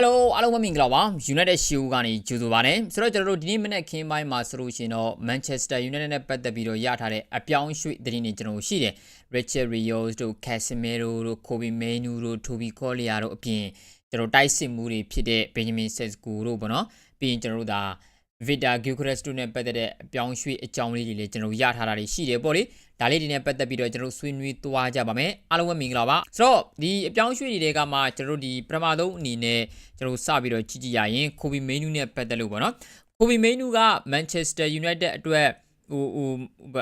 Hello အားလုံးပဲမင်္ဂလာပါ United Show ကနေကြိုဆိုပါရစေဆိုတော့ကျွန်တော်တို့ဒီနေ့မနေ့ခင်းပိုင်းမှာဆိုလို့ရှိရင်တော့ Manchester United နဲ့ပတ်သက်ပြီးတော့ရထားတဲ့အပြောင်းအရွှေ့သတင်းတွေကျွန်တော်တို့ရှိတယ် Richard Rios တို့ Casemiro တို့ Kobe Mainoo တို့ Toby Collier တို့အပြင်ကျွန်တော်တိုက်စစ်မှုတွေဖြစ်တဲ့ Benjamin Sesko တို့ပေါ့နော်ပြီးရင်ကျွန်တော်တို့ဒါ Victor Gyökeres တို့နဲ့ပတ်သက်တဲ့အပြောင်းအရွှေ့အကြောင်းလေးတွေလည်းကျွန်တော်ရထားတာတွေရှိတယ်ပေါ့လေဒါလေးတွေနဲ့ပတ်သက်ပြီးတော့ကျွန်တော်ဆွေးနွေးသွားကြပါမယ်အားလုံးပဲမင်္ဂလာပါဆိုတော့ဒီအပြောင်းအရွှေ့တွေကမှကျွန်တော်တို့ဒီပထမဆုံးအနေနဲ့ကျွန်တော်စပြီးတော့ကြည့်ကြည့်ရရင် Kobe Mainoo နဲ့ပတ်သက်လို့ပေါ့နော် Kobe Mainoo က Manchester United အတွက်ဟိုဟို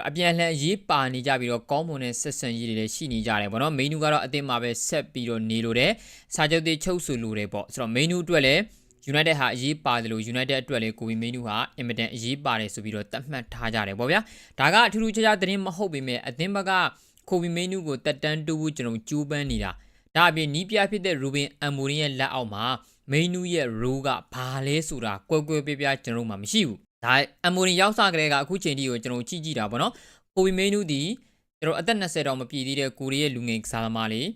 အပြန်လှန်ရေးပါနေကြပြီးတော့ကောင်းမွန်တဲ့ဆက်ဆံရေးတွေလည်းရှိနေကြတယ်ပေါ့နော် Mainoo ကတော့အသင်းမှာပဲဆက်ပြီးတော့နေလို့တယ်စာချုပ်တွေချုပ်ဆိုလို့တယ်ပေါ့ဆိုတော့ Mainoo အတွက်လည်း United ဟာအရေးပါတယ်လို့ United အတွက်လည်းကိုဝီမင်းနူဟာအင်မတန်အရေးပါတယ်ဆိုပြီးတော့သတ်မှတ်ထားကြတယ်ပေါ့ဗျာဒါကအထူးထူးခြားခြားသတင်းမဟုတ်ပေမဲ့အသင်းဘက်ကကိုဝီမင်းနူကိုတက်တန်းတူဖို့ကျွန်တော်ကြိုးပမ်းနေတာဒါအပြင်နီးပြဖြစ်တဲ့ Ruben Amorim ရဲ့လက်အောက်မှာမင်းနူရဲ့ role ကဘာလဲဆိုတာကွဲကွဲပြားပြားကျွန်တော်မှမရှိဘူးဒါအမိုရင်ရောက်စားကလေးကအခုချိန်ထိကိုကျွန်တော်ကြည့်ကြည့်တာပေါ့နော်ကိုဝီမင်းနူဒီကျွန်တော်အသက်20တောင်မပြည့်သေးတဲ့ကိုရီးရဲ့လူငယ်ကစားသမားလေး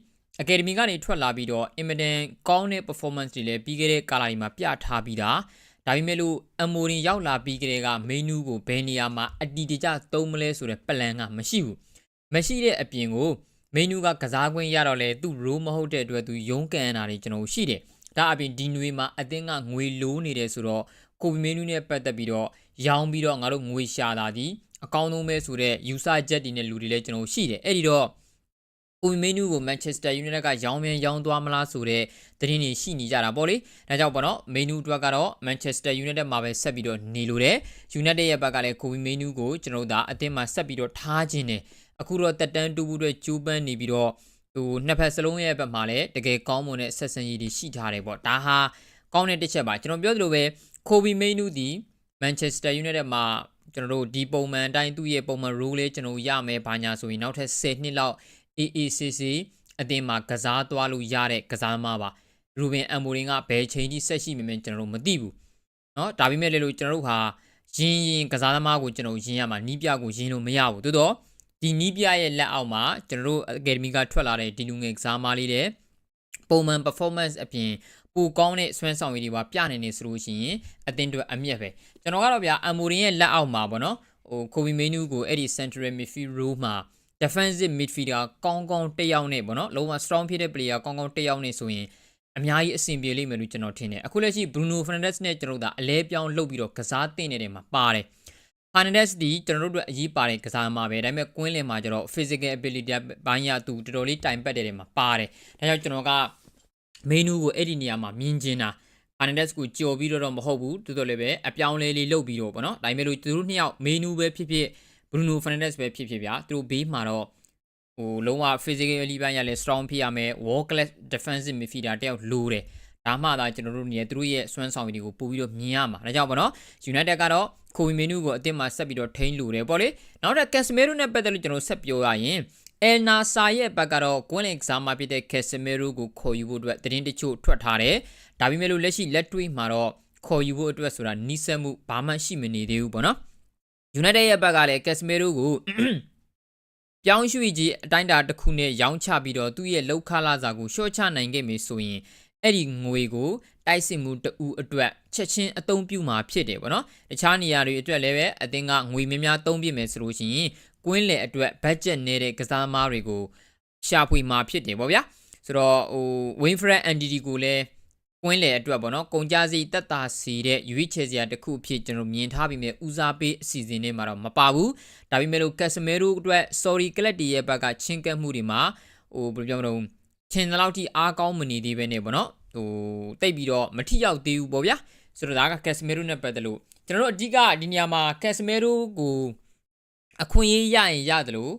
အကယ်ဒမီကနေထွက်လာပြီးတော့အင်မတန်ကောင်းတဲ့ performance တွေလည်းပြီးခဲ့တဲ့ကာလတွေမှာပြထားပြီးတာဒါပေမဲ့လို့အမိုရင်ရောက်လာပြီးကလေးကမိနူးကိုဘယ်နေရာမှာအတီတကျသုံးမလဲဆိုတဲ့ plan ကမရှိဘူးမရှိတဲ့အပြင်ကိုမိနူးကကစားခွင့်ရတော့လေသူ့ role မဟုတ်တဲ့အတွက်သူရုန်းကန်တာတွေကျွန်တော်ရှိတယ်ဒါအပြင်ဒီနွေမှာအသင်းကငွေလိုးနေတယ်ဆိုတော့ကိုဗီမင်းနူးနဲ့ပတ်သက်ပြီးတော့ရောင်းပြီးတော့ငါတို့ငွေရှာတာဒီအကောင်းဆုံးပဲဆိုတော့ယူဆချက်တွေနဲ့လူတွေလည်းကျွန်တော်ရှိတယ်အဲ့ဒီတော့ ကိုဗီမင်းနူးကိုမန်ချက်စတာယူနိုက်ကရောင်းမြန်ရောင်းသွားမလားဆိုတဲ့သတင်းတွေရှိနေကြတာပေါ့လေဒါကြောင့်ပေါ့နော်မင်းနူးအတွက်ကတော့မန်ချက်စတာယူနိုက်တက်မှာပဲဆက်ပြီးတော့နေလို့တယ်ယူနိုက်တက်ရဲ့ဘက်ကလည်းကိုဗီမင်းနူးကိုကျွန်တော်တို့ဒါအသင်းမှာဆက်ပြီးတော့ထားခြင်းတယ်အခုတော့တက်တန်းတူဘူးတွေကျိုးပန်းနေပြီးတော့ဟိုနှစ်ဖက်စလုံးရဲ့ဘက်မှာလည်းတကယ်ကောင်းမွန်တဲ့ဆက်ဆံရေးတွေရှိထားတယ်ပေါ့ဒါဟာကောင်းတဲ့တစ်ချက်ပါကျွန်တော်ပြောသလိုပဲကိုဗီမင်းနူးဒီမန်ချက်စတာယူနိုက်တက်မှာကျွန်တော်တို့ဒီပုံမှန်အတိုင်းသူ့ရဲ့ပုံမှန် role လေးကျွန်တော်ရမယ်ဘာညာဆိုရင်နောက်ထပ်10နှစ်လောက် AACC အတင်းမှာကစားသွားလို့ရတဲ့ကစားသမားပါရူဘင်အမ်မိုရင်ကဘယ်ချိန်ထိဆက်ရှိမှမကျွန်တော်တို့မသိဘူးเนาะဒါပေမဲ့လည်းလို့ကျွန်တော်တို့ဟာရင်းရင်ကစားသမားကိုကျွန်တော်ရင်းရမှာနီးပြကိုရင်းလို့မရဘူးတိုးတော့ဒီနီးပြရဲ့လက်အောက်မှာကျွန်တော်တို့အကယ်ဒမီကထွက်လာတဲ့ဒီလူငယ်ကစားသမားလေးတဲ့ပုံမှန် performance အပြင်ပူကောင်းတဲ့ဆွမ်းဆောင်ရည်တွေပါပြနေနေဆိုလို့ရှိရင်အတင်းတွေအမျက်ပဲကျွန်တော်ကတော့ဗျာအမ်မိုရင်ရဲ့လက်အောက်မှာပေါ့နော်ဟိုကိုဗီမေနူးကိုအဲ့ဒီ central midfield role မှာ defensive midfielder ကောင်းကောင်းတစ်ယောက်နဲ့ပေါ့နော်လုံးဝ strong ဖြစ်တဲ့ player ကောင်းကောင်းတစ်ယောက်နဲ့ဆိုရင်အများကြီးအဆင်ပြေလိမ့်မယ်လို့ကျွန်တော်ထင်တယ်အခုလက်ရှိ Bruno Fernandes နဲ့ကျွန်တော်တို့အလဲပြောင်းလုပ်ပြီးတော့ကစားတင်နေတယ်မှာပါတယ် Fernandes ဒီကျွန်တော်တို့အတွက်အရေးပါတဲ့ကစားမှာပဲဒါပေမဲ့ကွင်းလင်မှာကျတော့ physical ability ဘိုင်းရသူတော်တော်လေးတိုင်ပတ်တဲ့နေမှာပါတယ်ဒါကြောင့်ကျွန်တော်က menu ကိုအဲ့ဒီနေရာမှာမြင်ကျင်တာ Fernandes ကိုကြော်ပြီးတော့မဟုတ်ဘူးတိုးတော်လည်းပဲအပြောင်းလဲလေးလုပ်ပြီးတော့ပေါ့နော်ဒါပေမဲ့လို့သူတို့နှစ်ယောက် menu ပဲဖြစ်ဖြစ် Bruno Fernandes ပဲဖြစ်ဖြစ်ဗျာသူတို့ဘေးမှာတော့ဟိုလုံးဝ physically ဘိုင်းရလဲ strong ဖြစ်ရမယ် world class defensive midfielder တယောက်လိုတယ်ဒါမှသာကျွန်တော်တို့နေသူတို့ရဲ့စွမ်းဆောင်ရည်တွေကိုပို့ပြီးတော့မြင်ရမှာဒါကြောင့်ပေါ့နော် United ကတော့ကိုဝီမင်းနူကိုအတင်းမှာဆက်ပြီးတော့ထိန်းလို့တယ်ပေါ့လေနောက်ထပ် Casemiro နဲ့ပတ်သက်လို့ကျွန်တော်ဆက်ပြောရရင် El Nasa ရဲ့ဘက်ကတော့ကွင်းလင်ကစားမဖြစ်တဲ့ Casemiro ကိုခေါ်ယူဖို့အတွက်သတင်းတချို့ထွက်ထားတယ်ဒါပေမဲ့လို့လက်ရှိလက်တွေ့မှာတော့ခေါ်ယူဖို့အတွက်ဆိုတာနီးစပ်မှုဘာမှရှိမနေသေးဘူးပေါ့နော် United ရဲ့ဘက်ကလည်း Casemiro ကိုပြောင်းရွှေ့ကြီးအတိုင်းအတာတစ်ခုနဲ့ရောင်းချပြီးတော့သူ့ရဲ့လောက်ခလာစာကိုရှော့ချနိုင်ခဲ့မယ်ဆိုရင်အဲ့ဒီငွေကိုတိုက်စစ်မှုတူအတွက်ချက်ချင်းအသုံးပြုမှာဖြစ်တယ်ပေါ့နော်တခြားနေရာတွေအတွက်လည်းပဲအသင်းကငွေများများသုံးပြမယ်ဆိုလို့ရှိရင်ကွင်းလေအတွက်ဘတ်ဂျက်နေတဲ့ကစားသမားတွေကိုရှာဖွေမှာဖြစ်တယ်ပေါ့ဗျာဆိုတော့ဟို Winfred Ndidi ကိုလည်း ကွင်းလေအတွက်ပေါ့နော်ကုန်ကြစည်တက်တာစီတဲ့ရွေးချယ်စရာတစ်ခုအဖြစ်ကျွန်တော်မြင်ထားပြီးမြဲဦးစားပေးအစီအစဉ်တွေမှာတော့မပါဘူးဒါပေမဲ့လို့ Casemiro အတွက် sorry ကလပ်တီရဲ့ဘက်ကချင်းကပ်မှုတွေမှာဟိုဘယ်လိုပြောမလို့ထင်သလောက်ထိအားကောင်းမနေသေးပဲねပေါ့နော်ဟိုတိတ်ပြီးတော့မထိရောက်သေးဘူးပေါ့ဗျာဆိုတော့ဒါက Casemiro နဲ့ပတ်သက်လို့ကျွန်တော်တို့အဓိကဒီနေရာမှာ Casemiro ကိုအခွင့်အရေးရရင်ရတယ်လို့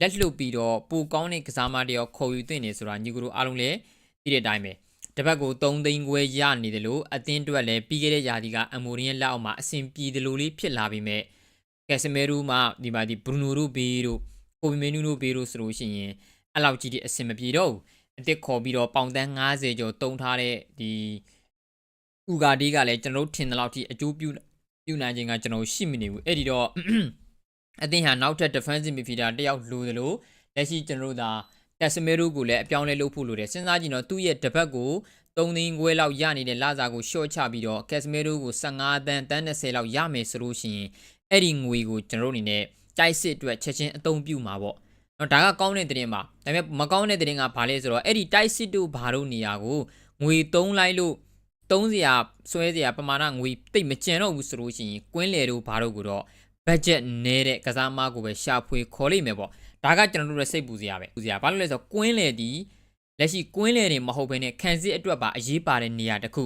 လက်လှုပ်ပြီးတော့ပိုကောင်းတဲ့ကစားမတယောက်ခေါ်ယူသင့်နေဆိုတာညီကိုတို့အားလုံးလည်းသိတဲ့အတိုင်းပဲ တစ်ပတ်ကို3သိန်းခွဲရနေတယ်လို့အတင်းအတွက်လည်းပြီးခဲ့တဲ့ຢာဒီကအမိုရင်ရဲ့လက်အောက်မှာအဆင်ပြေတယ်လို့လေးဖြစ်လာပြီးမဲ့ကက်စမဲရူမှဒီမှာဒီဘရူနိုတို့ဘေးတို့ကိုဗီမင်းနူတို့ဘေးတို့ဆိုလို့ရှိရင်အဲ့လောက်ကြီးဒီအဆင်မပြေတော့ဘူးအတစ်ခေါ်ပြီးတော့ပေါင်တန်း90ကျော်တုံးထားတဲ့ဒီဥဂါဒီကလည်းကျွန်တော်တို့ထင်တဲ့လောက်ထိအကျိုးပြုပြုနိုင်ခြင်းကကျွန်တော်ရှိမနေဘူးအဲ့ဒီတော့အသင်းဟာနောက်ထပ် defensive midfielder တယောက်လိုသလိုလက်ရှိကျွန်တော်တို့ဒါ တက်စမဲရိုကိုလည်းအပြောင်းလဲလုပ်ဖို့လိုတယ်စဉ်းစားကြည့်တော့သူ့ရဲ့တပတ်ကို3သိန်းခွဲလောက်ရနေတဲ့လာစာကိုရှော့ချပြီးတော့ကက်စမီရိုကို15တန်းတန်း30လောက်ရမယ်ဆိုလို့ရှိရင်အဲ့ဒီငွေကိုကျွန်တော်တို့အနေနဲ့တိုက်စစ်အတွက်ချက်ချင်းအသုံးပြုမှာပေါ့နော်ဒါကကောင်းတဲ့သတင်းပါဒါပေမဲ့မကောင်းတဲ့သတင်းကဘာလဲဆိုတော့အဲ့ဒီတိုက်စစ်တို့ဘာလို့နေရာကိုငွေ3လိုက်လို့သုံးစရာဆွဲစရာပမာဏငွေတိတ်မကျန်တော့ဘူးဆိုလို့ရှိရင်ကွင်းလေတို့ဘာတို့ကိုတော့ budget နဲတဲ့ကစားမကိုပဲရှာဖွေခေါ်လိုက်မယ်ပေါ့ ဒါကကျွန်တော်တို့ရဲ့စိတ်ပူစရာပဲပူစရာဘာလို့လဲဆိုတော့ကွင်းလေဒီလက်ရှိကွင်းလေတွေမဟုတ်ဘဲနဲ့ခံစစ်အတွက်ပါအရေးပါတဲ့နေရာတစ်ခု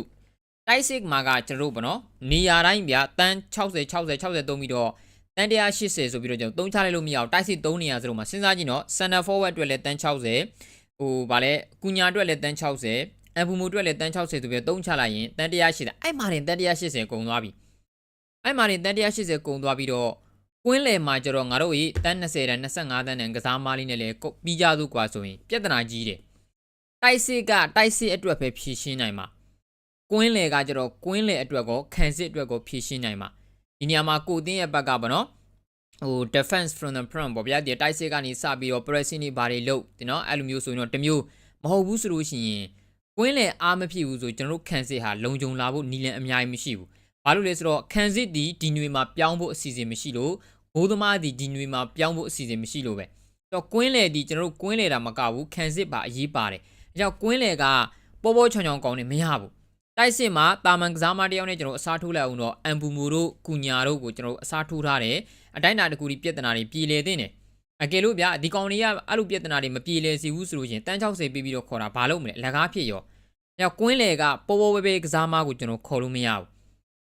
တိုက်စစ်မှာကကျွန်တော်တို့ပေါ့နော်နေရာတိုင်းဗျာတန်း60 60 60သုံးပြီးတော့တန်း180ဆိုပြီးတော့ကျွန်တော်သုံးချလိုက်လို့မရအောင်တိုက်စစ်3နေရာစလုံးမှာစဉ်းစားကြည့်နော် center forward အတွက်လည်းတန်း60ဟိုဗာလဲကုညာအတွက်လည်းတန်း60အန်ပူမူအတွက်လည်းတန်း60ဆိုပြီးတော့သုံးချလိုက်ရင်တန်း180အဲ့မှာတင်တန်း180ကုန်သွားပြီအဲ့မှာတင်တန်း180ကုန်သွားပြီးတော့ ကွင်းလယ်မှာကျတော့ငါတို့ဤတန်း20တန်း25တန်းနဲ့ကစားမားလေးနဲ့လည်းပြီးကြသူกว่าဆိုရင်ပြဿနာကြီးတယ်တိုက်စစ်ကတိုက်စစ်အတွက်ပဲဖြည့်ရှင်းနိုင်မှာကွင်းလယ်ကကျတော့ကွင်းလယ်အတွက်ကိုခံစစ်အတွက်ကိုဖြည့်ရှင်းနိုင်မှာဒီနေရာမှာကိုတင်းရဲ့ဘက်ကပေါ့နော်ဟို defense from the front ပေါ့ဗျာဒီတိုက်စစ်ကနေစပြီးတော့ pressing တွေဘာတွေလုပ်ဒီနော်အဲ့လိုမျိုးဆိုရင်တော့တမျိုးမဟုတ်ဘူးဆိုလို့ရှိရင်ကွင်းလယ်အားမဖြစ်ဘူးဆိုကျွန်တော်တို့ခံစစ်ဟာလုံခြုံလာဖို့နီလန်အများကြီးမရှိဘူး ဘာလို့လဲဆိုတော့ခံစစ်ဒီဒီနွေမှာပြောင်းဖို့အစီအစဉ်မရှိလို့ဘိုးသမားဒီဒီနွေမှာပြောင်းဖို့အစီအစဉ်မရှိလို့ပဲတော့ကွင်းလေဒီကျွန်တော်တို့ကွင်းလေတာမကဘူးခံစစ်ပါအရေးပါတယ်အဲကြောင့်ကွင်းလေကပေါ်ပေါ်ချောင်ချောင်ကောင်းနေမရဘူးတိုက်စစ်မှာတာမန်ကစားမတယောက်နဲ့ကျွန်တော်အစားထိုးလိုက်အောင်တော့အန်ပူမိုတို့ကုညာတို့ကိုကျွန်တော်အစားထိုးထားတယ်အတိုင်းတာတကူဒီပြဿနာတွေပြည်လေသင့်တယ်အကယ်လို့ဗျဒီကောင်တွေကအဲ့လိုပြဿနာတွေမပြေလည်စေဘူးဆိုလို့ချင်းတန်း60ပေးပြီးတော့ခေါ်တာဘာလို့မလဲအလကားဖြစ်ရော။ညကွင်းလေကပေါ်ပေါ်ပဲပဲကစားမကိုကျွန်တော်ခေါ်လို့မရဘူး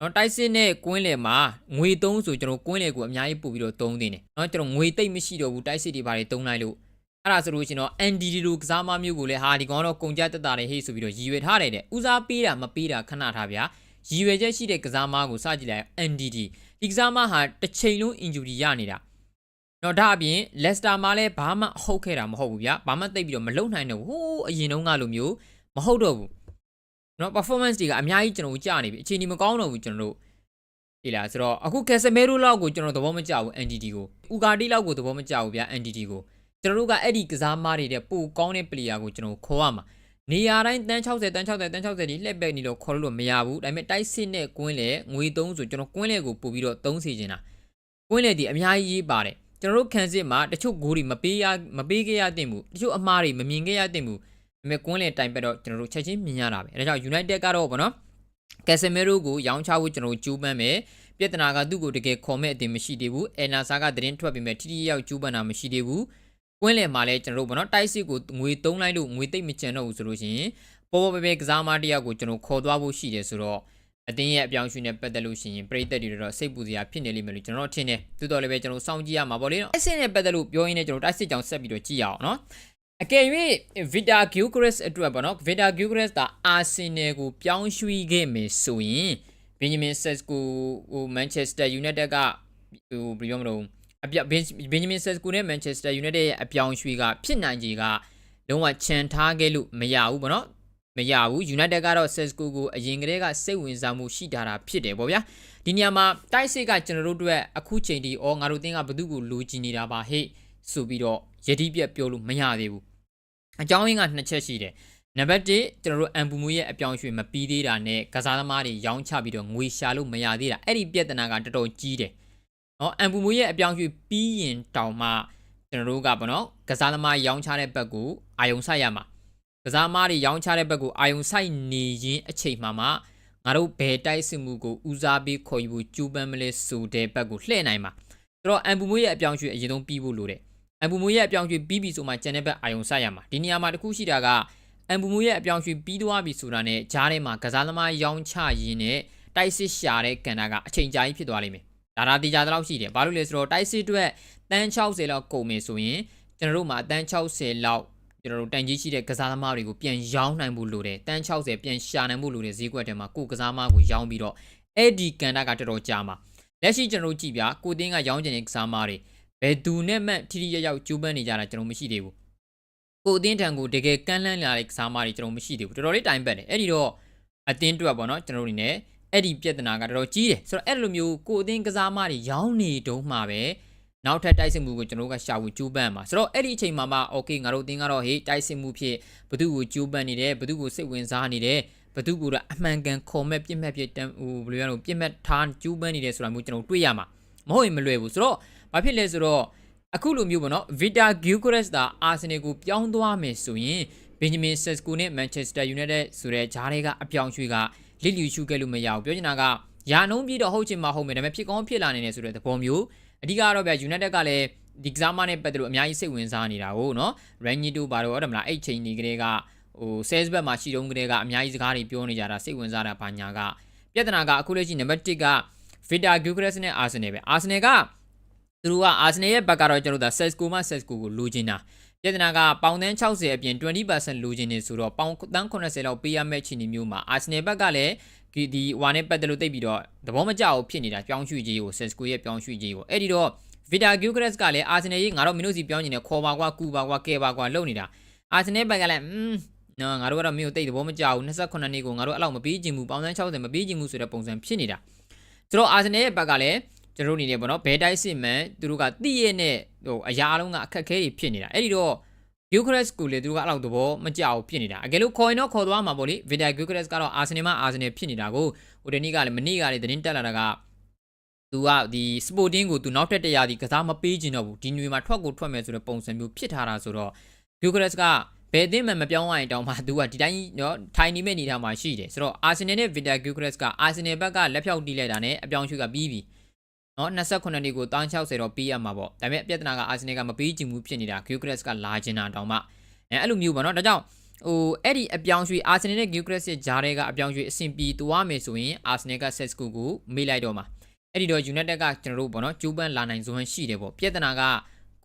နော်တိုက်စစ်နဲ့ကွင်းလေမှာငွေသုံးဆိုကျွန်တော်ကွင်းလေကိုအများကြီးပို့ပြီးတော့သုံးနေတယ်။နော်ကျွန်တော်ငွေတိတ်မရှိတော့ဘူးတိုက်စစ်တွေဘာတွေသုံးလိုက်လို့အဲ့ဒါဆိုလို့ရှင်တော့ NDD လိုကစားမမျိုးကိုလည်းဟာဒီကောင်တော့ကုန်ကြတက်တာတွေဟေ့ဆိုပြီးတော့ရည်ရွယ်ထားတယ်တဲ့။ဦးစားပေးတာမပေးတာခဏထားဗျာ။ရည်ရွယ်ချက်ရှိတဲ့ကစားမကိုစကြည့်လိုက် NDD ဒီကစားမဟာတစ်ချိန်လုံး injury ရနေတာ။တော့ဒါအပြင် Leicester မှာလည်းဘာမှဟုတ်ခဲ့တာမဟုတ်ဘူးဗျာ။ဘာမှတိတ်ပြီးတော့မလုံနိုင်တော့ဘူး။ဟိုးအရင်တုန်းကလိုမျိုးမဟုတ်တော့ဘူး။ နော် performance တွေကအများကြီးကျွန်တော်ကြာနေပြီ။အခြေအနေမကောင်းတော့ဘူးကျွန်တော်တို့။ဒီလားဆိုတော့အခု Casemiro လောက်ကိုကျွန်တော်သဘောမကျဘူး NDD ကို။ Ugarte လောက်ကိုသဘောမကျဘူးဗျာ NDD ကို။ကျွန်တော်တို့ကအဲ့ဒီကစားမားတွေတဲ့ပိုကောင်းတဲ့ player ကိုကျွန်တော်ခေါ်ရမှာ။နေရာတိုင်းတန်း60တန်း60တန်း60ဒီလှည့်ပဲနေလို့ခေါ်လို့မရဘူးဒါပေမဲ့တိုက်စစ်နဲ့ကွင်းလေငွေ3ဆိုကျွန်တော်ကွင်းလေကိုပို့ပြီးတော့သုံးစီချင်တာကွင်းလေဒီအများကြီးရေးပါတယ်ကျွန်တော်တို့ခံစစ်မှာတချို့ဂိုးတွေမပေးရမပေးခဲ့ရတင်ဘူးတချို့အမားတွေမမြင်ခဲ့ရတင်ဘူးဒါပေ မဲ့ကွင်းလေတိုင်ပက်တော့ကျွန်တော်တို့ချက်ချင်းမြင်ရတာပဲအဲဒါကြောင့် United ကတော့ဗောနော်ကက်ဆမီရိုကိုရောင်းချဖို့ကျွန်တော်တို့ကြိုးပမ်းမယ်ပြဿနာကသူ့ကိုတကယ်ခေါ်မဲ့အတင်မရှိသေးဘူးအဲနာဆာကသတင်းထွက်ပြီးမဲ့ထိထိရောက်ကြိုးပမ်းတာမရှိသေးဘူးကွင်းလယ်မှာလည်းကျွန်တော်တို့ဗောနော်တိုက်စစ်ကိုငွေ3လိုက်လို့ငွေသိမ့်မကျန်တော့ဘူးဆိုလို့ရှိရင်ပေါ်ပေါ်ပဲပဲကစားမတယောက်ကိုကျွန်တော်ခေါ်သွားဖို့ရှိတယ်ဆိုတော့အတင်းရဲ့အပြောင်းအရွှေ့နဲ့ပတ်သက်လို့ရှိရင်ပြည်သက်တွေတော့စိတ်ပူစရာဖြစ်နေလိမ့်မယ်လို့ကျွန်တော်ထင်တယ်တိုးတော်လည်းပဲကျွန်တော်စောင့်ကြည့်ရမှာပေါ့လေနော်အဆင့်နဲ့ပတ်သက်လို့ပြောရင်းနဲ့ကျွန်တော်တိုက်စစ်ကြောင်ဆက်ပြီးတော့ကြည့်ရအောင်နော် အကယ်၍ Vita Gyökeres အတွက်ပေါ့နော် Vita Gyökeres က Arsenal ကိုပြောင်းရွှေ့ခဲ့မယ်ဆိုရင် Benjamin Sesko ဟို Manchester United ကဟိုဘယ်လိုမလို့အပြ Benjamin Sesko နဲ့ Manchester United ရဲ့အပြောင်းရွှေ့ကဖြစ်နိုင်ခြေကလုံးဝချန်ထားခဲ့လို့မရဘူးပေါ့နော်မရဘူး United ကတော့ Sesko ကိုအရင်ကတည်းကစိတ်ဝင်စားမှုရှိထားတာဖြစ်တယ်ပေါ့ဗျာဒီနေရာမှာတိုက်စစ်ကကျွန်တော်တို့အတွက်အခုချိန်ဒီဩငါတို့တင်းကဘသူ့ကိုလိုချင်နေတာပါဟေ့ဆိုပြီးတော့ယတိပြက်ပြောလို့မရသေးဘူး အကြောင်းရင်းကနှစ်ချက်ရှိတယ်နံပါတ်1ကျွန်တော်တို့အန်ပူမူရဲ့အပြောင်းရွှေ့မပြီးသေးတာနဲ့ကစားသမားတွေရောင်းချပြီးတော့ငွေရှာလို့မရသေးတာအဲ့ဒီပြဿနာကတော်တော်ကြီးတယ်နော်အန်ပူမူရဲ့အပြောင်းရွှေ့ပြီးရင်တောင်မှကျွန်တော်တို့ကပေါ့နော်ကစားသမားရောင်းချတဲ့ဘက်ကိုအာယုံဆိုင်ရမှာကစားမားတွေရောင်းချတဲ့ဘက်ကိုအာယုံဆိုင်နေရင်အချိန်မှမှငါတို့ဘယ်တိုက်စစ်မှုကိုဦးစားပေးခေါ်ယူဖို့ကြိုးပမ်းမလဲဆိုတဲ့ဘက်ကိုလှည့်နိုင်မှာဆိုတော့အန်ပူမွေးရဲ့အပြောင်းရွှေ့အရင်ဆုံးပြီးဖို့လိုတယ် အန်ပူမွေးရဲ့အပြောင်းရွှေ့ပြီးပြီဆိုမှကျန်တဲ့ဘက်အာယုံဆိုင်ရမှာဒီနေရာမှာတခုရှိတာကအန်ပူမွေးရဲ့အပြောင်းရွှေ့ပြီးသွားပြီဆိုတာနဲ့ဂျားထဲမှာကစားသမားရောင်းချရင်းနဲ့တိုက်စစ်ရှာတဲ့ကန်တာကအချိန်ကြာကြီးဖြစ်သွားလိမ့်မယ်ဒါဒါတေချာတလောက်ရှိတယ်ဘာလို့လဲဆိုတော့တိုက်စစ်အတွက်တန်း60လောက်ကုန်မယ်ဆိုရင်ကျွန်တော်တို့မှာတန်း60လောက်ကျွန်တော်တို့တန်ကြီးရှိတဲ့ကစားသမားတွေကိုပြန်ရောင်းနိုင်ဖို့လိုတယ်တန်း60ပြန်ရှာနိုင်ဖို့လိုတယ်ဈေးကွက်ထဲမှာကိုကစားသမားကိုရောင်းပြီးတော့အဲ့ဒီကန်တာကတော်တော်ကြာမှာလက်ရှိကျွန်တော်တို့ကြည့်ပြကိုတင်းကရောင်းချင်တဲ့ကစားသမားတွေ ဘယ်သူနဲ့မှထိထိရောက်ရောက်ကြိုးပမ်းနေကြတာကျွန်တော်မရှိသေးဘူးကိုအတင်းထံကိုတကယ်ကမ်းလှမ်းလာတဲ့ကစားသမားတွေကျွန်တော်မရှိသေးဘူးတော်တော်လေးတိုင်ပတ်တယ်အဲ့ဒီတော့အတင်းတွက်ပေါ့နော်ကျွန်တော်တို့အနေနဲ့အဲ့ဒီပြဿနာကတော်တော်ကြီးတယ်ဆိုတော့အဲ့လိုမျိုးကိုအတင်းကစားသမားတွေရောင်းနေတုံးမှာပဲနောက်ထပ်တိုက်စစ်မှုကိုကျွန်တော်တို့ကရှာဖို့ကြိုးပမ်းမှာဆိုတော့အဲ့ဒီအချိန်မှာမှ okay ငါတို့အတင်းကတော့ဟေးတိုက်စစ်မှုဖြစ်ဘသူကိုကြိုးပမ်းနေတယ်ဘသူကိုစိတ်ဝင်စားနေတယ်ဘသူကိုတော့အမှန်ကန်ခေါ်မဲ့ပြစ်မှတ်ဖြစ်တန်ဟိုဘယ်လိုရအောင်ပြစ်မှတ်ထားကြိုးပမ်းနေတယ်ဆိုတာမျိုးကျွန်တော်တွေ့ရမှာမဟုတ်ရင်မလွယ်ဘူးဆိုတော့ ဘာဖြစ်လဲဆိုတော့အခုလိုမျိုးပေါ့နော် Vita Gyökeres တာ Arsenal ကိုပြောင်းသွားမယ်ဆိုရင် Benjamin Sesko နဲ့ Manchester United ဆိုတဲ့ဂျားတွေကအပြောင်းရွှေ့ကလစ်လျူရှုခဲ့လို့မရဘူးပြောချင်တာကယာနှုံးပြီးတော့ဟုတ်ချင်မှဟုတ်မယ်ဒါပေမဲ့ဖြစ်ကောင်းဖြစ်လာနေတယ်ဆိုတဲ့သဘောမျိုးအဓိကတော့ဗျ United ကလည်းဒီကစားမနဲ့ပတ်သက်လို့အများကြီးစိတ်ဝင်စားနေတာကိုနော် Rangnick တို့ဘာလို့ဟုတ်တယ်မလားအဲ့ချိန်ဒီကလေးကဟို sales ဘက်မှာရှိတုန်းကလေးကအများကြီးစကားတွေပြောနေကြတာစိတ်ဝင်စားတာဘာညာကပြဿနာကအခုလက်ရှိနံပါတ်1က Vita Gyökeres နဲ့ Arsenal ပဲ Arsenal က သူတို့က Arsenal ရဲ့ဘက်ကတော့ကျွန်တော်တို့ Sesko မှ Sesko ကိုလိုချင်တာပြဿနာကပေါင်သန်း60အပြင်20%လိုချင်နေဆိုတော့ပေါင်သန်း80လောက်ပေးရမယ့်ချီနေမျိုးမှာ Arsenal ဘက်ကလည်းဒီဒီဟွာနဲ့ပတ်သက်လို့တိတ်ပြီးတော့သဘောမကျဘူးဖြစ်နေတာပြောင်းရွှေ့ကြီးကို Sesko ရဲ့ပြောင်းရွှေ့ကြီးကိုအဲ့ဒီတော့ Vita Gyökeres ကလည်း Arsenal ရေးငါတို့မင်းတို့စီပြောင်းနေတယ်ခေါ်ပါကွာကူပါကွာကဲပါကွာလုပ်နေတာ Arsenal ဘက်ကလည်းอืมနော်ငါတို့ကတော့မင်းတို့တိတ်သဘောမကျဘူး28နှစ်ကိုငါတို့အဲ့လောက်မပေးချင်ဘူးပေါင်သန်း60မပေးချင်ဘူးဆိုတဲ့ပုံစံဖြစ်နေတာဆိုတော့ Arsenal ရဲ့ဘက်ကလည်း ကျွန်တော်တို့အနေနဲ့ပေါ့နော်ဘယ်တိုက်စစ်မှန်သူတို့ကတိရဲ့နဲ့ဟိုအရာအလုံးကအခက်ခဲတွေဖြစ်နေတာအဲ့ဒီတော့ Gyökeres ကိုလေသူတို့ကအဲ့လောက်သဘောမကျဘူးဖြစ်နေတာအကယ်လို့ခေါ်ရင်တော့ခေါ်သွားမှာပေါ့လေ Vita Gyökeres ကတော့ Arsenal မှာ Arsenal ဖြစ်နေတာကိုဟိုတနေ့ကလည်းမနေ့ကလည်းသတင်းတက်လာတာကသူကဒီ Sporting ကိုသူနောက်ထပ်တရားဒီကစားမပေးချင်တော့ဘူးဒီညွေမှာထွက်ကိုထွက်မယ်ဆိုတဲ့ပုံစံမျိုးဖြစ်ထားတာဆိုတော့ Gyökeres ကဘယ်အသင်းမှမပြောင်းရရင်တောင်မှသူကဒီတိုင်းနော်ထိုင်နေမဲ့အနေထားမှာရှိတယ်ဆိုတော့ Arsenal နဲ့ Vita Gyökeres က Arsenal ဘက်ကလက်ဖြောက်တီးလိုက်တာနဲ့အပြောင်းရွှေ့ကပြီးပြီ နော်28နှစ်ကို160တော့ပေးရမှာပေါ့ဒါပေမဲ့ပြဿနာက Arsenal ကမပေးချင်ဘူးဖြစ်နေတာ Gyökeres ကလာချင်တာတောင်မှအဲအဲ့လိုမျိုးပေါ့နော်ဒါကြောင့်ဟိုအဲ့ဒီအပြောင်းရွှေ့ Arsenal နဲ့ Gyökeres ရဲ့ဂျားတွေကအပြောင်းရွှေ့အဆင်ပြေသွားမယ်ဆိုရင် Arsenal က Sesko ကိုမေးလိုက်တော့မှာအဲ့ဒီတော့ United ကကျွန်တော်တို့ပေါ့နော်ကျိုးပန်းလာနိုင်စွမ်းရှိတယ်ပေါ့ပြဿနာက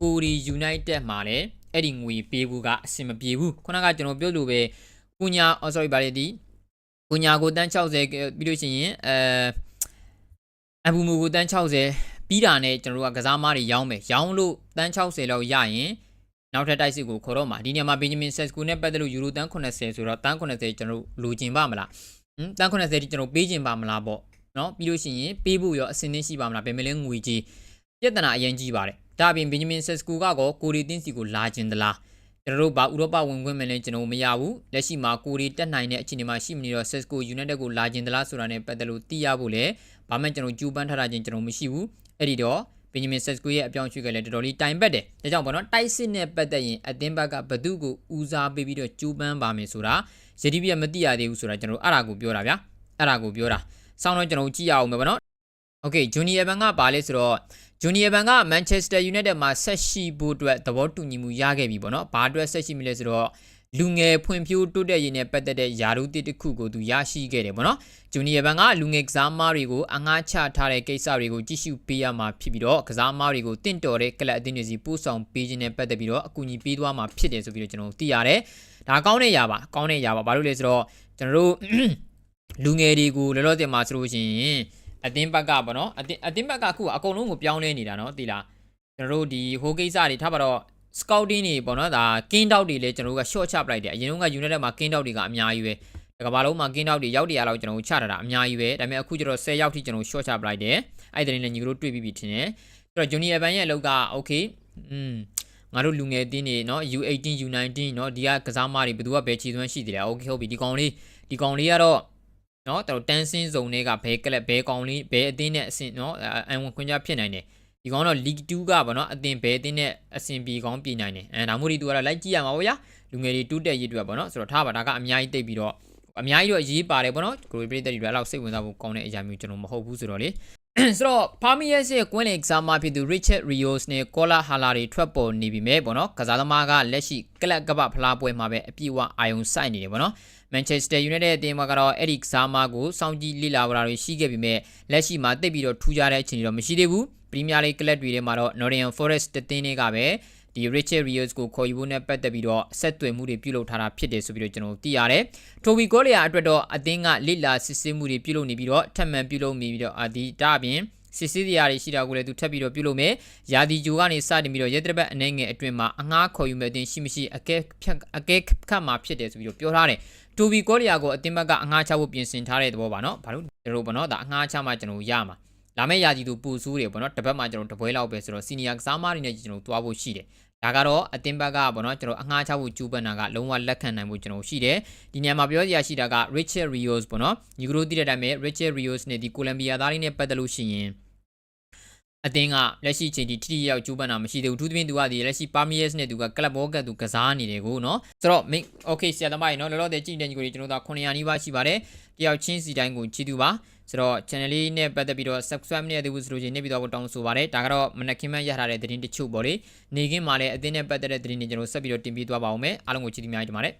ကိုရီ United မှာလည်းအဲ့ဒီငွေပေးဖို့ကအဆင်မပြေဘူးခုနကကျွန်တော်ပြောလို့ပဲကုညာ oh sorry ဗါလေဒီကုညာကိုတန်း60ပြီးလို့ရှိရင်အဲ အဘူမူကိုတန်း60ပြီးတာနဲ့ကျွန်တော်တို့ကကစားမားတွေရောင်းမယ်ရောင်းလို့တန်း60လောက်ရရင်နောက်ထပ်တိုက်စစ်ကိုခေါ်တော့မှာဒီနေရာမှာ Benjamin Sesko နဲ့ပတ်သက်လို့ယူရိုတန်း80ဆိုတော့တန်း80ကျွန်တော်တို့လိုချင်ပါမလားဟမ်တန်း80တိကျွန်တော်ပေးချင်ပါမလားပေါ့နော်ပြီးလို့ရှိရင်ပေးဖို့ရောအစင်းသင်းရှိပါမလားဘယ်မလဲငွေကြီးပြဿနာအရင်ကြီးပါတယ်ဒါအပြင် Benjamin Sesko ကကောကိုရီတင်းစီကိုလာခြင်းသလားကျွန်တော်တို့ဘာဥရောပဝင်ခွင့်မလဲကျွန်တော်မရဘူးလက်ရှိမှာကိုရီတက်နိုင်တဲ့အခြေအနေမှာရှိမနေတော့ Sesko United ကိုလာခြင်းသလားဆိုတာနဲ့ပတ်သက်လို့သိရဖို့လဲ ဘာမှကျွန်တော်ကြိုးပမ်းထားတာချင်းကျွန်တော်မရှိဘူးအဲ့ဒီတော့ Benjamin Sesko ရဲ့အပြောင်းရွှေ့ကလည်းတော်တော်လေးတိုင်ပတ်တယ်ဒါကြောင့်ဘောနော်တိုက်စစ်နဲ့ပတ်သက်ရင်အသင်းဘက်ကဘသူကိုဦးစားပေးပြီးတော့ကြိုးပမ်းပါမယ်ဆိုတာယတိပြမသိရသေးဘူးဆိုတာကျွန်တော်အဲ့ဒါကိုပြောတာဗျာအဲ့ဒါကိုပြောတာစောင်းတော့ကျွန်တော်ကြည့်ရအောင်မယ်ဗောနော်โอเคဂျူနီယာဘန်ကပါလဲဆိုတော့ဂျူနီယာဘန်ကမန်ချက်စတာယူနိုက်တက်မှာဆက်ရှိဖို့အတွက်သဘောတူညီမှုရခဲ့ပြီပေါ့နော်ဘာအတွက်ဆက်ရှိမလဲဆိုတော့ လူငယ်ဖွံ့ဖြိုးတိုးတက်ရေးနဲ့ပတ်သက်တဲ့ယာရုတစ်တစ်ခုကိုသူရရှိခဲ့တယ်ပေါ့နော်ဂျူနီယာဘန်ကလူငယ်ကစားမားတွေကိုအငှားချထားတဲ့ကိစ္စတွေကိုကြည့်ရှုပေးရမှာဖြစ်ပြီးတော့ကစားမားတွေကိုတင့်တော်တဲ့ကလပ်အသင်းတွေစီပို့ဆောင်ပေးခြင်းနဲ့ပတ်သက်ပြီးတော့အကူအညီပေးသွားမှာဖြစ်တယ်ဆိုပြီးတော့ကျွန်တော်သိရတယ်ဒါကောင်းတဲ့ຢာပါကောင်းတဲ့ຢာပါဘာလို့လဲဆိုတော့ကျွန်တော်တို့လူငယ်တွေကိုလောလောဆယ်မှာဆိုလို့ရှိရင်အတင်းဘက်ကပေါ့နော်အတင်းအတင်းဘက်ကအခုအကုန်လုံးကိုပြောင်းလဲနေတာနော်သိလားကျွန်တော်တို့ဒီဟိုကိစ္စတွေထားပါတော့ scouting တွေပေါ့နော်ဒါ king dog တွေလည်းကျွန်တော်တို့က short ချပလိုက်တယ်အရင်တုန်းက united မှာ king dog တွေကအများကြီးပဲတကဘာလုံးမှာ king dog တွေရောက်တရာလောက်ကျွန်တော်တို့ချထားတာအများကြီးပဲဒါပေမဲ့အခုကျတော့10ရောက်ထိကျွန်တော် short ချပလိုက်တယ်အဲ့ဒီတရင်လည်းညီကတို့တွေ့ပြီးပြီထင်တယ်ဆိုတော့ junior ban ရဲ့အလုပ်က okay อืมငါတို့လူငယ်တင်းတွေเนาะ U18 U19 เนาะဒီကကစားမတွေဘယ်သူကဘယ်ခြေသွမ်းရှိသေးလဲ okay ဟုတ်ပြီဒီကောင်လေးဒီကောင်လေးကတော့เนาะတော်တန်းစင်းဇုံတွေကဘဲကလပ်ဘဲကောင်လေးဘဲအတင်းနဲ့အဆင့်เนาะအန်ဝင်ခွင့်ကြဖြစ်နိုင်တယ် ဒီကောင်တော့ League 2ကပေါ့နော်အသင်ဘဲအသင်းနဲ့အဆင်ပြေကောင်းပြေနိုင်တယ်အဲဒါမှမဟုတ်ဒီသူကတော့လိုက်ကြည့်ရမှာပေါ့ဗျာလူငယ်တွေတူးတက်ရေးတွေ့ပေါ့နော်ဆိုတော့ထားပါဒါကအများကြီးတိတ်ပြီးတော့အများကြီးတော့အရေးပါတယ်ပေါ့နော်ကိုရီပရိသတ်တွေလည်းအဲ့လောက်စိတ်ဝင်စားဖို့ကောင်းတဲ့အရာမျိုးကျွန်တော်မဟုတ်ဘူးဆိုတော့လေဆိုတော့ Pamias ရဲ့ကွင်းလင် exam မှာဖြစ်သူ Richard Rios နဲ့ Kola Hala တွေထွက်ပေါ်နေပြီမဲ့ပေါ့နော်ကစားသမားကလက်ရှိကလပ်ကပဖလားပွဲမှာပဲအပြည့်အဝအာယုံစိုက်နေတယ်ပေါ့နော် Manchester United အသင်းမှာကတော့အဲ့ဒီကစားမကိုစောင့်ကြည့်လေ့လာဝတာတွေရှိခဲ့ပြီမဲ့လက်ရှိမှာတိတ်ပြီးတော့ထူးခြားတဲ့အခြေအနေတော့မရှိသေးဘူး ပရီးမီးယားလိဂ်ကလပ်တွေထဲမှာတော့ Nottingham Forest တသင်းတွေကပဲဒီ Richard Rios ကိုခေါ်ယူဖို့နဲ့ပတ်သက်ပြီးတော့ဆက်သွယ်မှုတွေပြုလုပ်ထားတာဖြစ်တယ်ဆိုပြီးတော့ကျွန်တော်သိရတယ်။ Toby Golia အတွက်တော့အသင်းကလိလာစစ်ဆေးမှုတွေပြုလုပ်နေပြီးတော့ထပ်မံပြုလုပ်နေပြီးတော့အဒီဒါအပြင်စစ်စစ်တရားတွေရှိတာကိုလည်းသူထပ်ပြီးတော့ပြုလုပ်မယ်။ယာဒီဂျိုကနေစတင်ပြီးတော့ရဲတပတ်အနေငယ်အတွင်းမှာအငှားခေါ်ယူမဲ့အတင်းရှိမရှိအကဲဖြတ်အကဲခတ်မှာဖြစ်တယ်ဆိုပြီးတော့ပြောထားတယ်။တိုဘီကောလီယာကိုအတင်းဘက်ကအငှားချဖို့ပြင်ဆင်ထားတဲ့သဘောပါနော်။ဘာလို့ဒီလိုပေါ့နော်။ဒါအငှားချမှကျွန်တော်ရမှာ။ လာမယ့်ရာသီသူပူဆိုးတယ်ပေါ့နော်တစ်ပတ်မှကျွန်တော်တပွဲလောက်ပဲဆိုတော့စီနီယာကစားမတွေနဲ့ကျွန်တော်တွားဖို့ရှိတယ်ဒါကတော့အတင်းဘက်ကပေါ့နော်ကျွန်တော်အငှားချဖို့ကျူးပန်တာကလုံးဝလက်ခံနိုင်ဖို့ကျွန်တော်ရှိတယ်ဒီနေရာမှာပြောစရာရှိတာက Richard Rios ပေါ့နော်ညီကတို့သိတဲ့အတိုင်းပဲ Richard Rios နဲ့ဒီကိုလံဘီယာသားလေးနဲ့ပတ်သက်လို့ရှိရင် အတင်းကလက်ရှိချိန်ထိထိထိရောက်ကျူးပန်တာမရှိသေးဘူးသူသဖြင့်သူကဒီလက်ရှိ Palmeiras နဲ့သူက club ball ကသူကစားနေတယ်ကိုနော်ဆိုတော့ make okay ဆရာသမားကြီးနော်လောလောဆယ်ကြည့်တဲ့ညီကိုတွေကျွန်တော်တို့900နီးပါးရှိပါတယ်တယောက်ချင်းစီတိုင်းကိုချီးတူပါဆိုတော့ channel လေးနဲ့ပတ်သက်ပြီးတော့ subscribe နဲ့သေးဘူးဆိုလို့ရှိရင်နေပြီးတော့တောင်းဆိုပါတယ်ဒါကတော့မနက်ခင်းမှရထားတဲ့သတင်းတချို့ပေါ့လေနေခင်းမှာလည်းအသင်းနဲ့ပတ်သက်တဲ့သတင်းတွေကျွန်တော်ဆက်ပြီးတော့တင်ပြသွားပါအောင်မယ်အားလုံးကိုချီးတူများကြပါတယ်